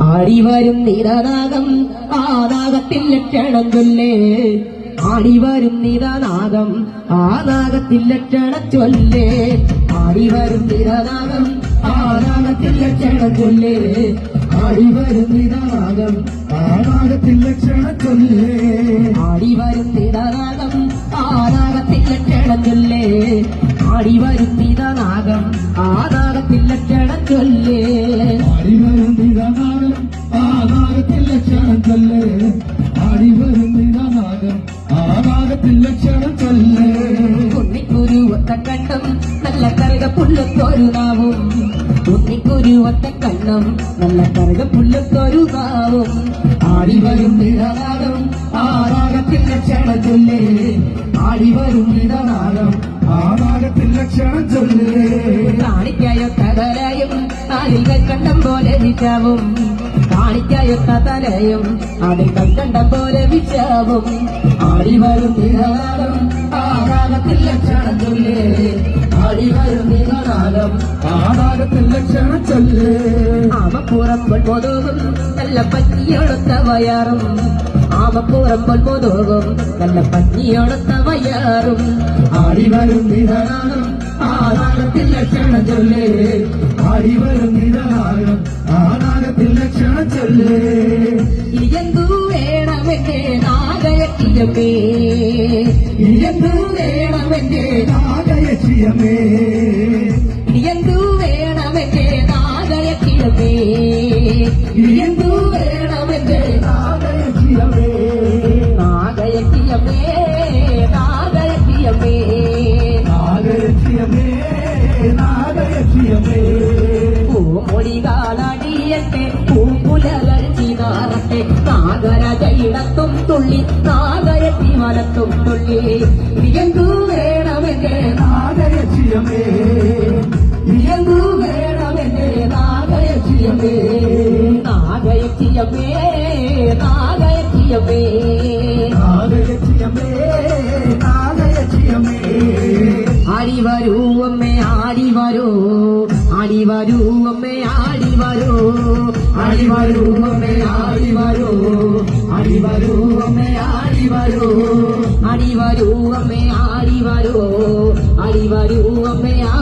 ആടിവരും നിരനാഗം ആനാഗത്തിൽ നാഗത്തിൽ ലക്ഷണം ചൊല്ലേ. ആടിവരും നിരനാഗം ആനാഗത്തിൽ നാഗത്തിൽ ലക്ഷണം ചൊല്ലേ. ആടിവരും നിരനാഗം ആനാഗത്തിൽ നാഗത്തിൽ ലക്ഷണം ചൊല്ലേ. ആടിവരും നിരനാഗം ആനാഗത്തിൽ നാഗത്തിൽ ലക്ഷണ ചൊല്ലേ. ആടിവരും നിരനാഗം ആനാഗത്തിൽ നാഗത്തിൽ ലക്ഷണം ചൊല്ലേ. ആടിവരും നിരനാഗം ആനാഗത്തിൽ നാഗത്തിൽ ലക്ഷണം ചൊല്ലേ. ആകാരത്തിൽ ലക്ഷണം ചൊല്ലേ. ആടി വരുന്നിടാ നാഗം ആകാരത്തിൽ ലക്ഷണം ചൊല്ലേ. ഒന്നിക്കൊരു ഒത്ത കണ്ണം നല്ല കറുക പുല്ലത്തൊരു നാവും. ഒന്നിക്കൊരു ഒത്ത കണ്ണം നല്ല കറുക പുല്ലത്തൊരു നാവും. ആടി വരുന്നിടാ നാഗം ആകാരത്തിൽ ലക്ഷണം ചൊല്ലേ. ആടി വരുന്നിടാ നാഗം ആകാരത്തിൽ ലക്ഷണം ചൊല്ലേ. കാണിക്കായോ കടലായും ആരിൽ കണ്ടം പോലെ നിൽക്കാവും കാണിക്കയൊത്ത തലയും അതിൽ കണ്ട പോലെ വിശാവും ആടി വരും നിഴലാകം ആകാകത്തിൽ ലക്ഷണം ചൊല്ലേ ആടി വരും നിഴലാകം ആകാകത്തിൽ ലക്ഷണം ചൊല്ലേ അവ പുറപ്പോൾ പൊതുവും നല്ല പറ്റിയെടുത്ത വയാറും. ആമപ്പുറമ്പോൾ പൊതുവും നല്ല പറ്റിയെടുത്ത വയാറും. ആടി വരും നിഴലാകം ആകാകത്തിൽ ലക്ഷണ ചൊല്ലേ നീയന്തു വേണമെന്റെ നാഗയ പ്രിയമേ നീയന്തു വേണമെന്റെ നാഗയ പ്രിയമേ നീയന്തു നാഗരജയിടത്തും തുള്ളി നാഗരത്തി മനത്തും തുള്ളി. നിയന്ത്രു വേണമെങ്കിൽ നാഗരജ്യമേ വരൂ അമ്മേ ആടി വരൂ ആടി വരൂ അമ്മേ ആടി വരൂ ആടി വരൂ അമ്മേ ആടി വരൂ ആടി വരൂ അമ്മേ ആടി വരൂ ആടി വരൂ അമ്മേ ആടി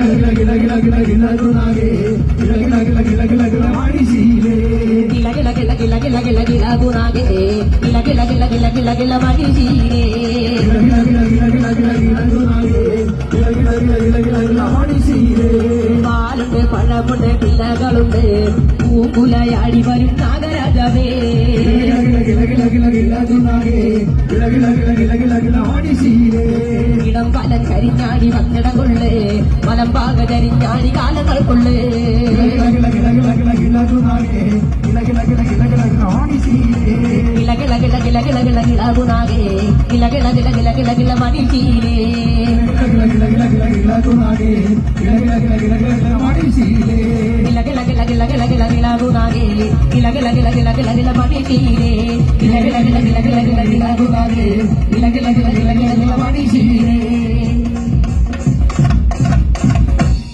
விலகில மகிழ்ச்சியே பாலுണ്ട് പണമുണ്ട് പിള്ളകളുണ്ട് പൂങ്കുലയാടി വരും നാഗരാജവേ ഇടം കാലം കരിഞ്ഞാടി വന്നിടകൊള്ളേ മലമ്പാക കരിഞ്ഞാടി കാലങ്ങൾക്കുള്ളേ గిలగిల మడిచీలే గిలగిల గిలగిల గిలగిల గిలాగు నాగేలి గిలగిల గిలగిల గిలగిల మడిచీలే గిలగిల గిలగిల గిలగిల గిలాగు నాగే గిలగిల గిలగిల గిలగిల మడిచీలే